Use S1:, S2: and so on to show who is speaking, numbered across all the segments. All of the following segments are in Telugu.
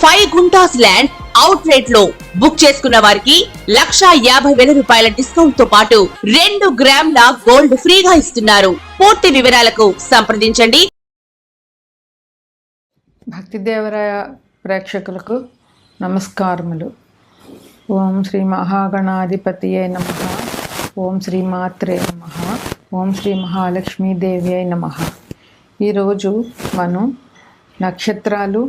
S1: ఫైవ్ గుంటాస్ ల్యాండ్ అవుట్ రేట్లో బుక్ చేసుకున్న వారికి లక్షా యాభై వేల రూపాయల డిస్కౌంట్తో పాటు రెండు గ్రాముల గోల్డ్ ఫ్రీగా ఇస్తున్నారు. పూర్తి వివరాలకు సంప్రదించండి.
S2: భక్తిదేవరాయ ప్రేక్షకులకు నమస్కారములు. ఓం శ్రీ మహాగణాధిపతియే నమ. ఓం శ్రీ మాత్రే నమ. ఓం శ్రీ మహాలక్ష్మీదేవి అయి నమ ఈరోజు మనం నక్షత్రాలు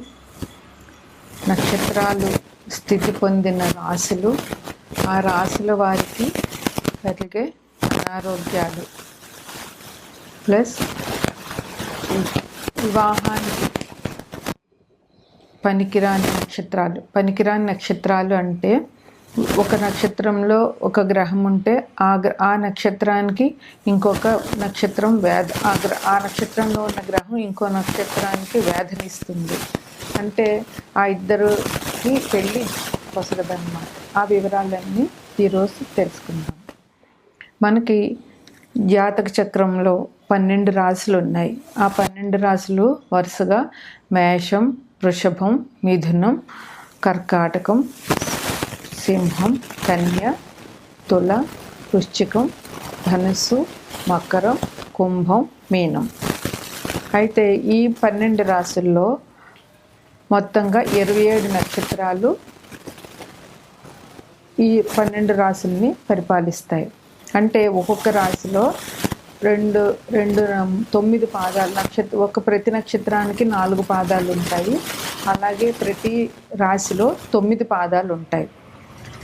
S2: నక్షత్రాలు స్థితి పొందిన రాశులు ఆ రాశుల వారికి కలిగే అనారోగ్యాలు. ప్లస్ వివాహానికి పనికిరాని నక్షత్రాలు. పనికిరాని నక్షత్రాలు అంటే ఒక నక్షత్రంలో ఒక గ్రహం ఉంటే ఆ గ్ర ఆ నక్షత్రానికి ఇంకొక నక్షత్రం వేద ఆ గ్ర ఆ నక్షత్రంలో ఉన్న గ్రహం ఇంకో నక్షత్రానికి వేధనిస్తుంది అంటే ఆ ఇద్దరుకి పెళ్ళి పొసగదన్నమాట ఆ వివరాలన్నీ ఈరోజు తెలుసుకుందాం. మనకి జాతక చక్రంలో పన్నెండు రాశులు ఉన్నాయి. ఆ పన్నెండు రాశులు వరుసగా మేషం వృషభం మిథునం కర్కాటకం సింహం కన్య తుల వృశ్చికం ధనుస్సు మకరం కుంభం మీనం. అయితే ఈ పన్నెండు రాశుల్లో మొత్తంగా ఇరవై ఏడు నక్షత్రాలు ఈ పన్నెండు రాశుల్ని పరిపాలిస్తాయి. అంటే ఒక్కొక్క రాశిలో రెండు రెండు తొమ్మిది పాదాలు నక్షత్ర ఒక ప్రతి నక్షత్రానికి నాలుగు పాదాలు ఉంటాయి. అలాగే ప్రతి రాశిలో తొమ్మిది పాదాలు ఉంటాయి.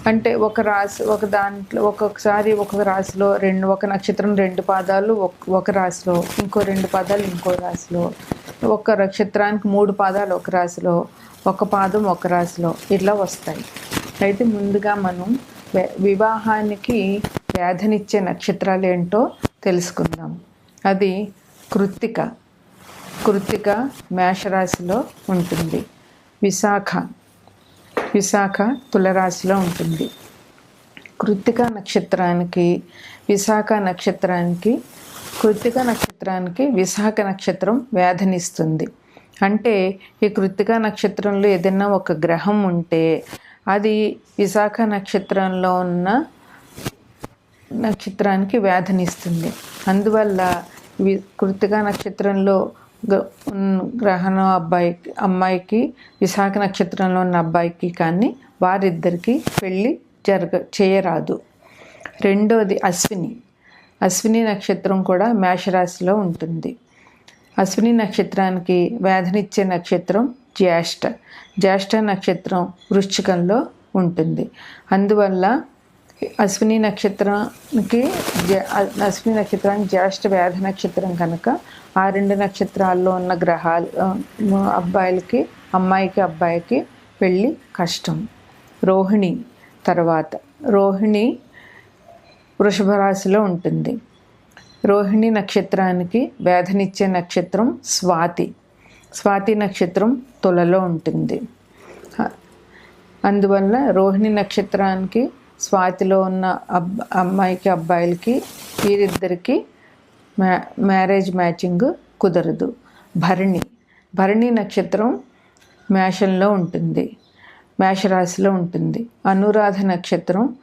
S2: అంటే ఒక రాశి ఒక దాంట్లో ఒక్కొక్కసారి ఒక రాశిలో రెండు ఒక నక్షత్రం రెండు పాదాలు ఒక- ఒక రాశిలో ఇంకో రెండు పాదాలు ఇంకో రాశిలో ఒక నక్షత్రానికి మూడు పాదాలు ఒక రాశిలో ఒక పాదం ఒక రాశిలో ఇట్లా వస్తాయి. అయితే ముందుగా మనం వివాహానికి వ్యాధనిచ్చే నక్షత్రాలు ఏంటో తెలుసుకుందాం. అది కృత్తిక. కృత్తిక మేషరాశిలో ఉంటుంది. విశాఖ. విశాఖ తులరాశిలో ఉంటుంది. కృత్తిక నక్షత్రానికి విశాఖ నక్షత్రానికి కృత్తిక నక్షత్రానికి విశాఖ నక్షత్రం వేధనిస్తుంది అంటే ఈ కృత్తిక నక్షత్రంలో ఏదైనా ఒక గ్రహం ఉంటే అది విశాఖ నక్షత్రంలో ఉన్న నక్షత్రానికి వేధనిస్తుంది అందువల్ల వి కృతిక నక్షత్రంలో గ- గ్రహణం అబ్బాయి అమ్మాయికి విశాఖ నక్షత్రంలో ఉన్న అబ్బాయికి కానీ వారిద్దరికి పెళ్ళి జరగ చేయరాదు. రెండోది అశ్విని. అశ్విని నక్షత్రం కూడా మేషరాశిలో ఉంటుంది. అశ్విని నక్షత్రానికి వేధనిచ్చే నక్షత్రం జ్యేష్ఠ. జ్యేష్ఠ నక్షత్రం వృశ్చికంలో ఉంటుంది. అందువల్ల అశ్విని నక్షత్రానికి జ- అశ్విని నక్షత్రానికి జ్యేష్ఠ వేధ నక్షత్రం కనుక ఆ రెండు నక్షత్రాల్లో ఉన్న గ్రహాలు అబ్బాయిలకి అమ్మాయికి అబ్బాయికి పెళ్ళి కష్టం. రోహిణి తర్వాత. రోహిణి వృషభ రాశిలో ఉంటుంది. రోహిణి నక్షత్రానికి వేధనిచ్చే నక్షత్రం స్వాతి. స్వాతి నక్షత్రం తులలో ఉంటుంది. అందువల్ల రోహిణి నక్షత్రానికి స్వాతిలో ఉన్న అబ్ అమ్మాయికి అబ్బాయిలకి వీరిద్దరికి మ్యా మ్యారేజ్ మ్యాచింగ్ కుదరదు. భరణి. భరణి నక్షత్రం మేషంలో ఉంటుంది. మేషరాశిలో ఉంటుంది. అనురాధ నక్షత్రం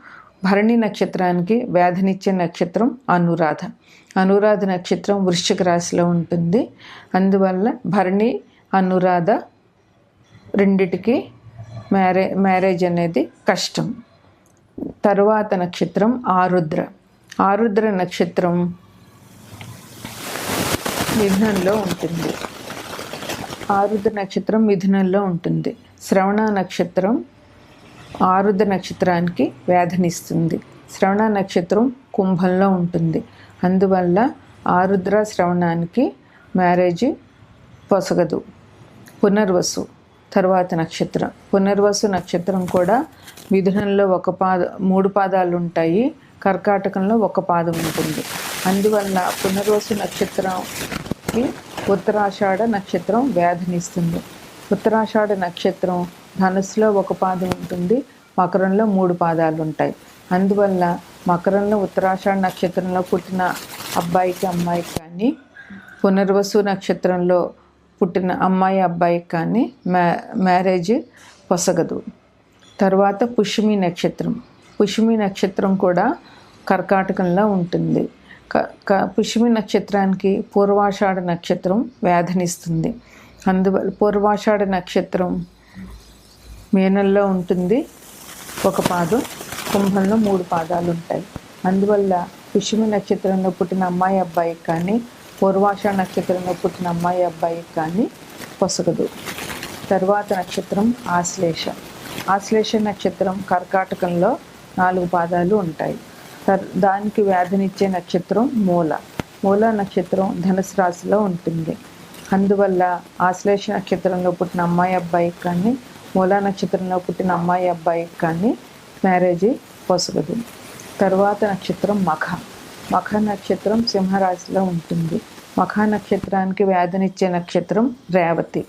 S2: భరణి నక్షత్రానికి వేధనిచ్చే నక్షత్రం అనురాధ. అనురాధ నక్షత్రం వృశ్చిక రాశిలో ఉంటుంది. అందువల్ల భరణి అనురాధ రెండిటికి మ్యారే మ్యారేజ్ అనేది కష్టం. తరువాత నక్షత్రం ఆరుద్ర. ఆరుద్ర నక్షత్రం మిథునంలో ఉంటుంది. ఆరుద్ర నక్షత్రం మిథునంలో ఉంటుంది. శ్రవణ నక్షత్రం ఆరుద్ర నక్షత్రానికి వేధనిస్తుంది శ్రవణ నక్షత్రం కుంభంలో ఉంటుంది. అందువల్ల ఆరుద్ర శ్రవణానికి మ్యారేజ్ పొసగదు. పునర్వసు తర్వాత నక్షత్రం. పునర్వసు నక్షత్రం కూడా మిథునంలో ఒక పాద మూడు పాదాలు ఉంటాయి కర్కాటకంలో ఒక పాదం ఉంటుంది. అందువల్ల పునర్వసు నక్షత్రంకి ఉత్తరాషాఢ నక్షత్రం వ్యాధినిస్తుంది. ఉత్తరాషాఢ నక్షత్రం ధనుసులో ఒక పాదం ఉంటుంది మకరంలో మూడు పాదాలు ఉంటాయి అందువల్ల మకరంలో ఉత్తరాషాఢ నక్షత్రంలో పుట్టిన అబ్బాయికి అమ్మాయికి కానీ పునర్వసు నక్షత్రంలో పుట్టిన అమ్మాయి అబ్బాయికి కానీ మ్యా మ్యారేజ్ పొసగదు. తర్వాత పుష్మి నక్షత్రం. పుష్మి నక్షత్రం కూడా కర్కాటకంలో ఉంటుంది. క క పుష్మి నక్షత్రానికి పూర్వాషాఢ నక్షత్రం వ్యాధనిస్తుంది. అందువల్ల పూర్వాషాఢ నక్షత్రం మేనల్లో ఉంటుంది ఒక పాదం కుంభంలో మూడు పాదాలు ఉంటాయి అందువల్ల పుష్యమి నక్షత్రంలో పుట్టిన అమ్మాయి అబ్బాయికి కానీ పూర్వాష నక్షత్రంలో పుట్టిన అమ్మాయి అబ్బాయికి కానీ పొసగదు. తర్వాత నక్షత్రం ఆశ్లేష. ఆశ్లేష నక్షత్రం కర్కాటకంలో నాలుగు పాదాలు ఉంటాయి. దానికి వ్యాధినిచ్చే నక్షత్రం మూల. మూల నక్షత్రం ధనుసు రాశిలో ఉంటుంది. అందువల్ల ఆశ్లేష నక్షత్రంలో పుట్టిన అమ్మాయి అబ్బాయికి కానీ మూలా నక్షత్రంలో పుట్టిన అమ్మాయి అబ్బాయికి కానీ మ్యారేజ్ పొసగదు తర్వాత నక్షత్రం మఖ. మఖ నక్షత్రం సింహరాశిలో ఉంటుంది. మఖ నక్షత్రానికి వ్యాధినిచ్చే నక్షత్రం రేవతి.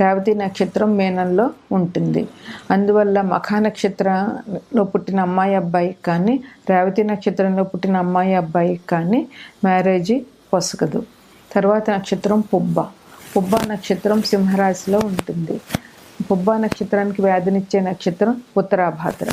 S2: రేవతి నక్షత్రం మేనంలో ఉంటుంది. అందువల్ల మఖ నక్షత్రంలో పుట్టిన అమ్మాయి అబ్బాయికి కానీ రేవతి నక్షత్రంలో పుట్టిన అమ్మాయి అబ్బాయికి కానీ మ్యారేజ్ పొసగదు తర్వాత నక్షత్రం పుబ్బ. పుబ్బ నక్షత్రం సింహరాశిలో ఉంటుంది. పుబ్బ నక్షత్రానికి వ్యాధినిచ్చే నక్షత్రం ఉత్తరాభాద్ర.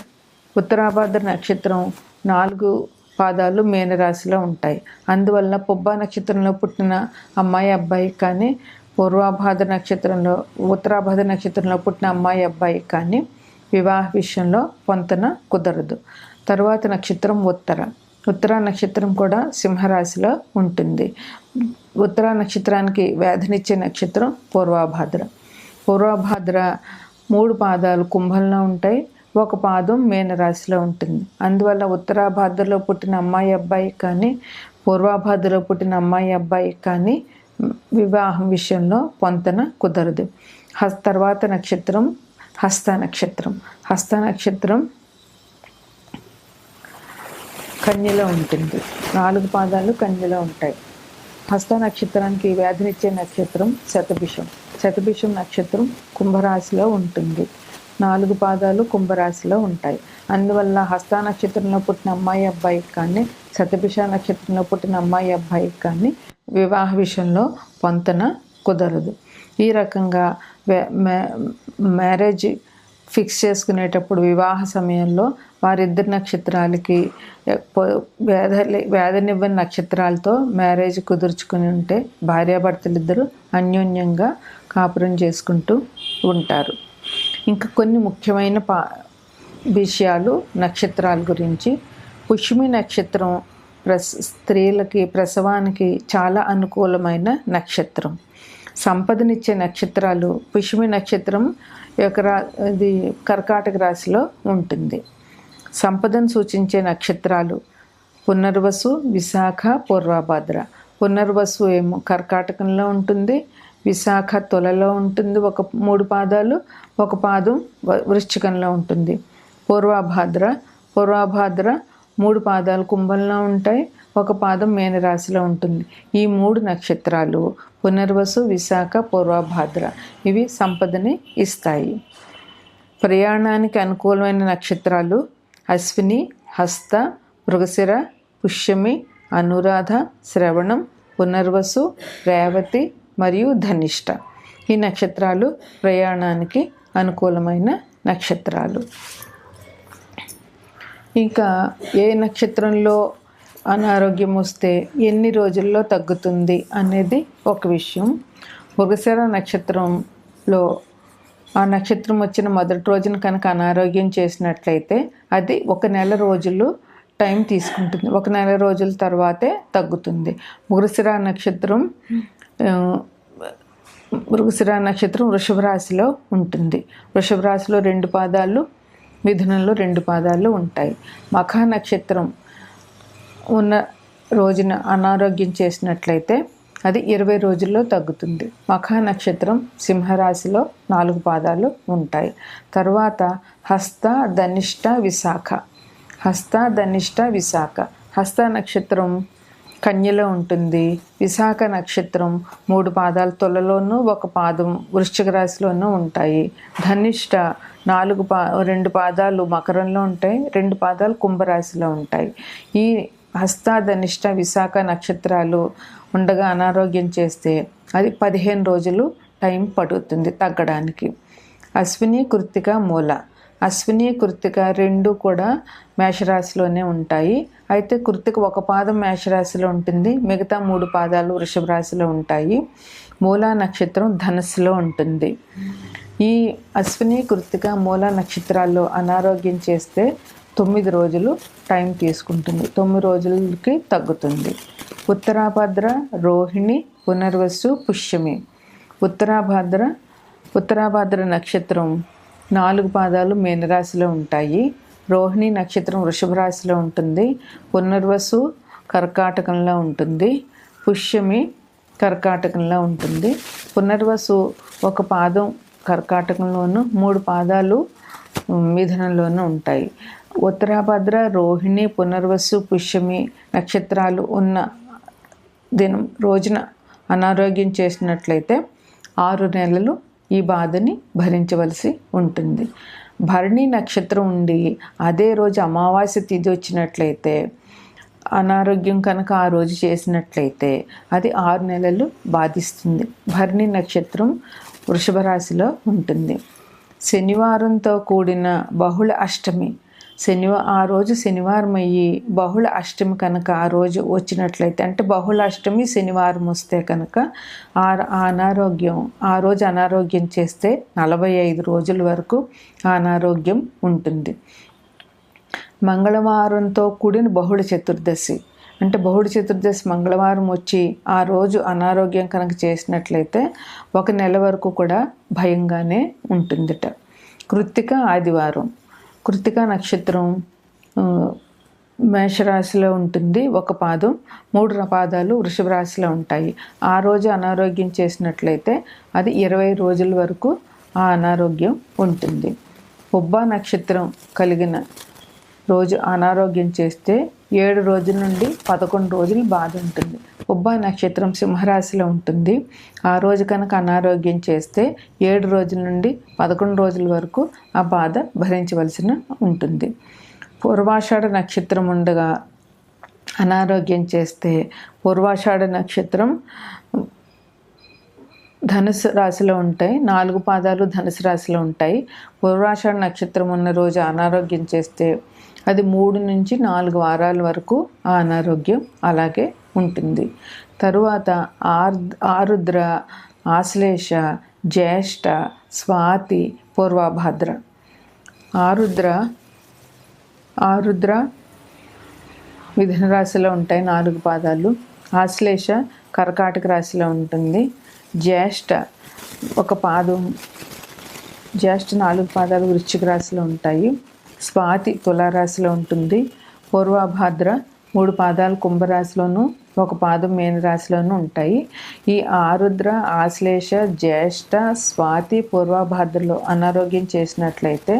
S2: ఉత్తరాభాద్ర నక్షత్రం నాలుగు పాదాలు మేనరాశిలో ఉంటాయి. అందువల్ల పుబ్బ నక్షత్రంలో పుట్టిన అమ్మాయి అబ్బాయి కానీ పూర్వాభాద్ర నక్షత్రంలో ఉత్తరాభాద్ర నక్షత్రంలో పుట్టిన అమ్మాయి అబ్బాయి కానీ వివాహ విషయంలో పొంతన కుదరదు. తర్వాత నక్షత్రం ఉత్తర. ఉత్తర నక్షత్రం కూడా సింహరాశిలో ఉంటుంది. ఉత్తర నక్షత్రానికి వ్యాధినిచ్చే నక్షత్రం పూర్వాభాద్ర. పూర్వభాద్ర మూడు పాదాలు కుంభంలో ఉంటాయి. ఒక పాదం మీనరాశిలో ఉంటుంది. అందువల్ల ఉత్తరాభాద్రలో పుట్టిన అమ్మాయి అబ్బాయి కానీ పూర్వాభాద్రలో పుట్టిన అమ్మాయి అబ్బాయి కానీ వివాహం విషయంలో పొంతన కుదరదు. హస్ తర్వాత నక్షత్రం హస్త నక్షత్రం. హస్త నక్షత్రం కన్యలో ఉంటుంది. నాలుగు పాదాలు కన్యలో ఉంటాయి. హస్త నక్షత్రానికి వ్యాధినిచ్చే నక్షత్రం శతభిషం. శతభిషం నక్షత్రం కుంభరాశిలో ఉంటుంది. నాలుగు పాదాలు కుంభరాశిలో ఉంటాయి. అందువల్ల హస్త నక్షత్రంలో పుట్టిన అమ్మాయి అబ్బాయికి కానీ శతభిష నక్షత్రంలో పుట్టిన అమ్మాయి అబ్బాయికి కానీ వివాహ విషయంలో పొంతన కుదరదు. ఈ రకంగా మ్యారేజ్ ఫిక్స్ చేసుకునేటప్పుడు వివాహ సమయంలో వారిద్దరి నక్షత్రాలకి పొ- వేద వేదనివ్వని నక్షత్రాలతో మ్యారేజ్ కుదుర్చుకుని ఉంటే భార్యాభర్తలిద్దరూ అన్యోన్యంగా కాపురం చేసుకుంటూ ఉంటారు. ఇంకా కొన్ని ముఖ్యమైన పా విషయాలు నక్షత్రాల గురించి. పుష్మి నక్షత్రం ప్రస్ స్త్రీలకి ప్రసవానికి చాలా అనుకూలమైన నక్షత్రం. సంపదనిచ్చే నక్షత్రాలు పుష్మి నక్షత్రం యొక్క రా ఇది కర్కాటక రాశిలో ఉంటుంది. సంపదను సూచించే నక్షత్రాలు పునర్వసు విశాఖ పూర్వభద్ర. పునర్వసు ఏమో కర్కాటకంలో ఉంటుంది విశాఖ తొలలో ఉంటుంది ఒక మూడు పాదాలు ఒక పాదం వ- వృశ్చికంలో ఉంటుంది. పూర్వభాద్ర పూర్వభాద్ర మూడు పాదాలు కుంభంలో ఉంటాయి ఒక పాదం మేనరాశిలో ఉంటుంది. ఈ మూడు నక్షత్రాలు పునర్వసు విశాఖ పూర్వభాద్ర. ఇవి సంపదని ఇస్తాయి. ప్రయాణానికి అనుకూలమైన నక్షత్రాలు అశ్విని హస్త మృగశిర పుష్యమి అనురాధ శ్రవణం పునర్వసు రేవతి మరియు ధనిష్ట. ఈ నక్షత్రాలు ప్రయాణానికి అనుకూలమైన నక్షత్రాలు. ఇంకా ఏ నక్షత్రంలో అనారోగ్యం వస్తే ఎన్ని రోజుల్లో తగ్గుతుంది అనేది ఒక విషయం. మృగశిర నక్షత్రంలో ఆ నక్షత్రం వచ్చిన మొదటి రోజున కనుక అనారోగ్యం చేసినట్లయితే అది ఒక నెల రోజులు టైం తీసుకుంటుంది. ఒక నెల రోజుల తర్వాతే తగ్గుతుంది. మృగశిర నక్షత్రం మృగశిర నక్షత్రం వృషభ రాశిలో ఉంటుంది. వృషభ రాశిలో రెండు పాదాలు మిథునంలో రెండు పాదాలు ఉంటాయి. మఖా నక్షత్రం ఉన్న రోజున అనారోగ్యం చేసినట్లయితే అది ఇరవై రోజుల్లో తగ్గుతుంది. మఖ నక్షత్రం సింహరాశిలో నాలుగు పాదాలు ఉంటాయి. తర్వాత హస్త ధనిష్ట విశాఖ. హస్త ధనిష్ట విశాఖ. హస్త నక్షత్రం కన్యలో ఉంటుంది. విశాఖ నక్షత్రం మూడు పాదాల తొలలోనూ ఒక పాదం వృశ్చిక రాశిలోనూ ఉంటాయి. ధనిష్ట నాలుగు పా రెండు పాదాలు మకరంలో ఉంటాయి. రెండు పాదాలు కుంభరాశిలో ఉంటాయి. ఈ హస్తాధనిష్ట విశాఖ నక్షత్రాలు ఉండగా అనారోగ్యం చేస్తే అది పదిహేను రోజులు టైం పడుతుంది తగ్గడానికి. అశ్విని కృత్తిక మూల. అశ్విని కృత్తిక రెండు కూడా మేషరాశిలోనే ఉంటాయి. అయితే కృత్తిక ఒక పాదం మేషరాశిలో ఉంటుంది మిగతా మూడు పాదాలు వృషభ రాశిలో ఉంటాయి. మూలా నక్షత్రం ధనస్సులో ఉంటుంది. ఈ అశ్విని కృత్తిక మూల నక్షత్రాల్లో అనారోగ్యం చేస్తే తొమ్మిది రోజులు టైం తీసుకుంటుంది. తొమ్మిది రోజులకి తగ్గుతుంది. ఉత్తరాభద్ర రోహిణి పునర్వసు పుష్యమి. ఉత్తరాభద్ర ఉత్తరాభద్ర నక్షత్రం నాలుగు పాదాలు మీనరాశిలో ఉంటాయి. రోహిణి నక్షత్రం వృషభ రాశిలో ఉంటుంది. పునర్వసు కర్కాటకంలో ఉంటుంది. పుష్యమి కర్కాటకంలో ఉంటుంది. పునర్వసు ఒక పాదం కర్కాటకంలోను మూడు పాదాలు మిథునంలోనూ ఉంటాయి. ఉత్తరాభద్ర రోహిణి పునర్వసు పుష్యమి నక్షత్రాలు ఉన్న దినం రోజున అనారోగ్యం చేసినట్లయితే ఆరు నెలలు ఈ బాధని భరించవలసి ఉంటుంది. భరణి నక్షత్రం ఉండి అదే రోజు అమావాస్య తిథి వచ్చినట్లయితే అనారోగ్యం కనుక ఆ రోజు చేసినట్లయితే అది ఆరు నెలలు బాధిస్తుంది. భరణి నక్షత్రం వృషభ రాశిలో ఉంటుంది. శనివారంతో కూడిన బహుళ అష్టమి. శనివా ఆ రోజు శనివారం అయ్యి బహుళ అష్టమి కనుక ఆ రోజు వచ్చినట్లయితే అంటే బహుళ అష్టమి శనివారం వస్తే కనుక ఆ అనారోగ్యం ఆ రోజు అనారోగ్యం చేస్తే నలభై ఐదు రోజుల వరకు అనారోగ్యం ఉంటుంది. మంగళవారంతో కూడిన బహుళ చతుర్దశి. అంటే బహుళ చతుర్దశి మంగళవారం వచ్చి ఆ రోజు అనారోగ్యం కనుక చేసినట్లయితే ఒక నెల వరకు కూడా భయంగానే ఉంటుందిట. కృత్తిక ఆదివారం. కృత్తిక నక్షత్రం మేషరాశిలో ఉంటుంది ఒక పాదం మూడు పాదాలు వృషభ రాశిలో ఉంటాయి. ఆ రోజు అనారోగ్యం చేసినట్లయితే అది ఇరవై రోజుల వరకు ఆ అనారోగ్యం ఉంటుంది. ఉబ్బా నక్షత్రం కలిగిన రోజు అనారోగ్యం చేస్తే ఏడు రోజుల నుండి పదకొండు రోజులు బాధ ఉంటుంది. ఉబ్బా నక్షత్రం సింహరాశిలో ఉంటుంది. ఆ రోజు కనుక అనారోగ్యం చేస్తే ఏడు రోజుల నుండి పదకొండు రోజుల వరకు ఆ బాధ భరించవలసిన ఉంటుంది. పూర్వాషాఢ నక్షత్రం ఉండగా అనారోగ్యం చేస్తే పూర్వాషాఢ నక్షత్రం ధనుసు రాశిలో ఉంటాయి. నాలుగు పాదాలు ధనుసు రాశిలో ఉంటాయి. పూర్వాషాఢ నక్షత్రం ఉన్న రోజు అనారోగ్యం చేస్తే అది మూడు నుంచి నాలుగు వారాల వరకు ఆ అనారోగ్యం అలాగే ఉంటుంది. తరువాత ఆర్ ఆరుద్ర ఆశ్లేష జ్యేష్ఠ స్వాతి పూర్వభద్ర. ఆరుద్ర ఆరుద్ర మిథున రాశిలో ఉంటాయి నాలుగు పాదాలు. ఆశ్లేష కర్కాటక రాశిలో ఉంటుంది. జ్యేష్ఠ ఒక పాదం జ్యేష్ఠ నాలుగు పాదాలు వృశ్చిక రాశిలో ఉంటాయి. స్వాతి తులారాశిలో ఉంటుంది. పూర్వభాద్ర మూడు పాదాలు కుంభరాశిలోను ఒక పాదం మీనరాశిలోనూ ఉంటాయి. ఈ ఆరుద్ర ఆశ్లేష జ్యేష్ఠ స్వాతి పూర్వభాద్రలో అనారోగ్యం చేసినట్లయితే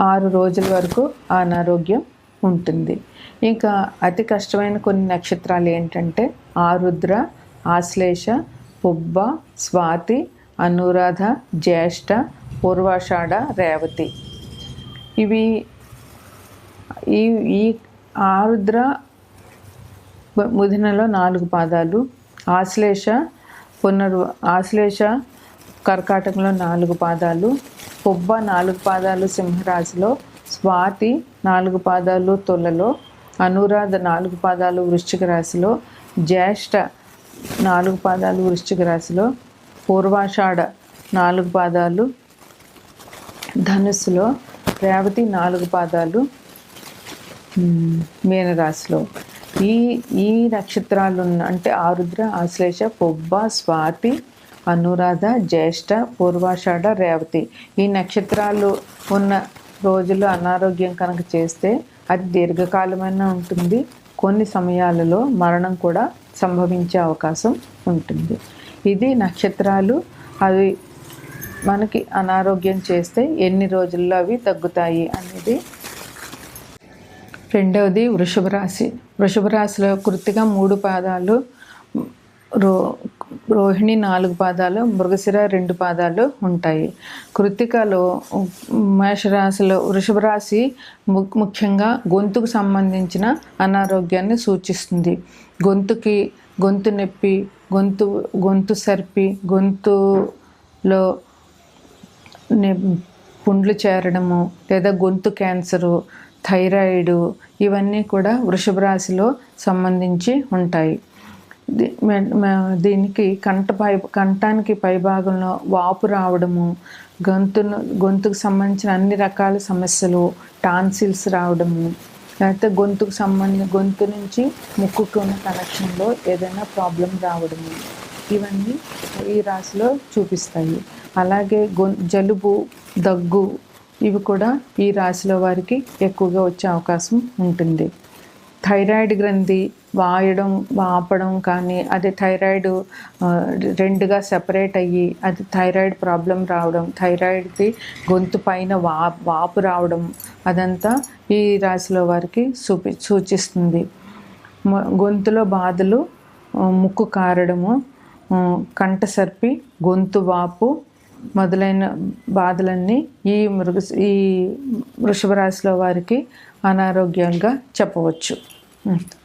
S2: ఆరు రోజుల వరకు అనారోగ్యం ఉంటుంది. ఇంకా అతి కష్టమైన కొన్ని నక్షత్రాలు ఏంటంటే ఆరుద్ర ఆశ్లేష పుబ్బ స్వాతి అనురాధ జ్యేష్ఠ పూర్వాషాఢ రేవతి. ఇవి ఈ ఈ ఆరుద్ర ముదినలో నాలుగు పాదాలు ఆశ్లేష పునర్ ఆశ్లేష కర్కాటకంలో నాలుగు పాదాలు పుబ్బ నాలుగు పాదాలు సింహరాశిలో స్వాతి నాలుగు పాదాలు తొలలో అనురాధ నాలుగు పాదాలు వృశ్చిక రాశిలో జ్యేష్ఠ నాలుగు పాదాలు వృశ్చిక రాశిలో పూర్వాషాఢ నాలుగు పాదాలు ధనుస్సులో రేవతి నాలుగు పాదాలు మీనరాశిలో. ఈ ఈ నక్షత్రాలు ఉన్న అంటే ఆరుద్ర ఆశ్లేష పొబ్బ స్వాతి అనురాధ జ్యేష్ఠ పూర్వాషాఢ రేవతి. ఈ నక్షత్రాలు ఉన్న రోజులు అనారోగ్యం కనుక చేస్తే అది దీర్ఘకాలమైన ఉంటుంది. కొన్ని సమయాలలో మరణం కూడా సంభవించే అవకాశం ఉంటుంది. ఇది నక్షత్రాలు అవి మనకి అనారోగ్యం చేస్తే ఎన్ని రోజుల్లో అవి తగ్గుతాయి అనేది. రెండవది వృషభ రాశి వృషభ రాశిలో కృతిగా మూడు పాదాలు రో రోహిణి నాలుగు పాదాలు మృగశిర రెండు పాదాలు ఉంటాయి. కృతికలో మేషరాశిలో వృషభ రాశి ము- ముఖ్యంగా గొంతుకు సంబంధించిన అనారోగ్యాన్ని సూచిస్తుంది. గొంతుకి గొంతు నొప్పి గొంతు గొంతు సర్పి గొంతులో పుండ్లు చేరడము లేదా గొంతు క్యాన్సరు థైరాయిడు ఇవన్నీ కూడా వృషభ రాశిలో సంబంధించి ఉంటాయి. దీనికి కంట పై కంఠానికి పైభాగంలో వాపు రావడము గొంతును గొంతుకు సంబంధించిన అన్ని రకాల సమస్యలు టాన్సిల్స్ రావడము లేకపోతే గొంతుకు సంబంధించిన గొంతు నుంచి ముక్కుకు ఉన్న కనెక్షన్లో ఏదైనా ప్రాబ్లం రావడము ఇవన్నీ ఈ రాశిలో చూపిస్తాయి. అలాగే గొ జలుబు దగ్గు ఇవి కూడా ఈ రాశిలో వారికి ఎక్కువగా వచ్చే అవకాశం ఉంటుంది. థైరాయిడ్ గ్రంథి వాయడం వాపడం కానీ అది థైరాయిడ్ రెండుగా సెపరేట్ అయ్యి అది థైరాయిడ్ ప్రాబ్లం రావడం థైరాయిడ్కి గొంతు పైన వా వాపు రావడం అదంతా ఈ రాశిలో వారికి చూపి సూచిస్తుంది. గొంతులో బాధలు ముక్కు కారడము కంటసర్పి కంట సర్పి గొంతు వాపు మొదలైన బాధలన్నీ ఈ మృగ ఈ వృషభ రాశిలో వారికి అనారోగ్యాలుగా చెప్పవచ్చు. Mm.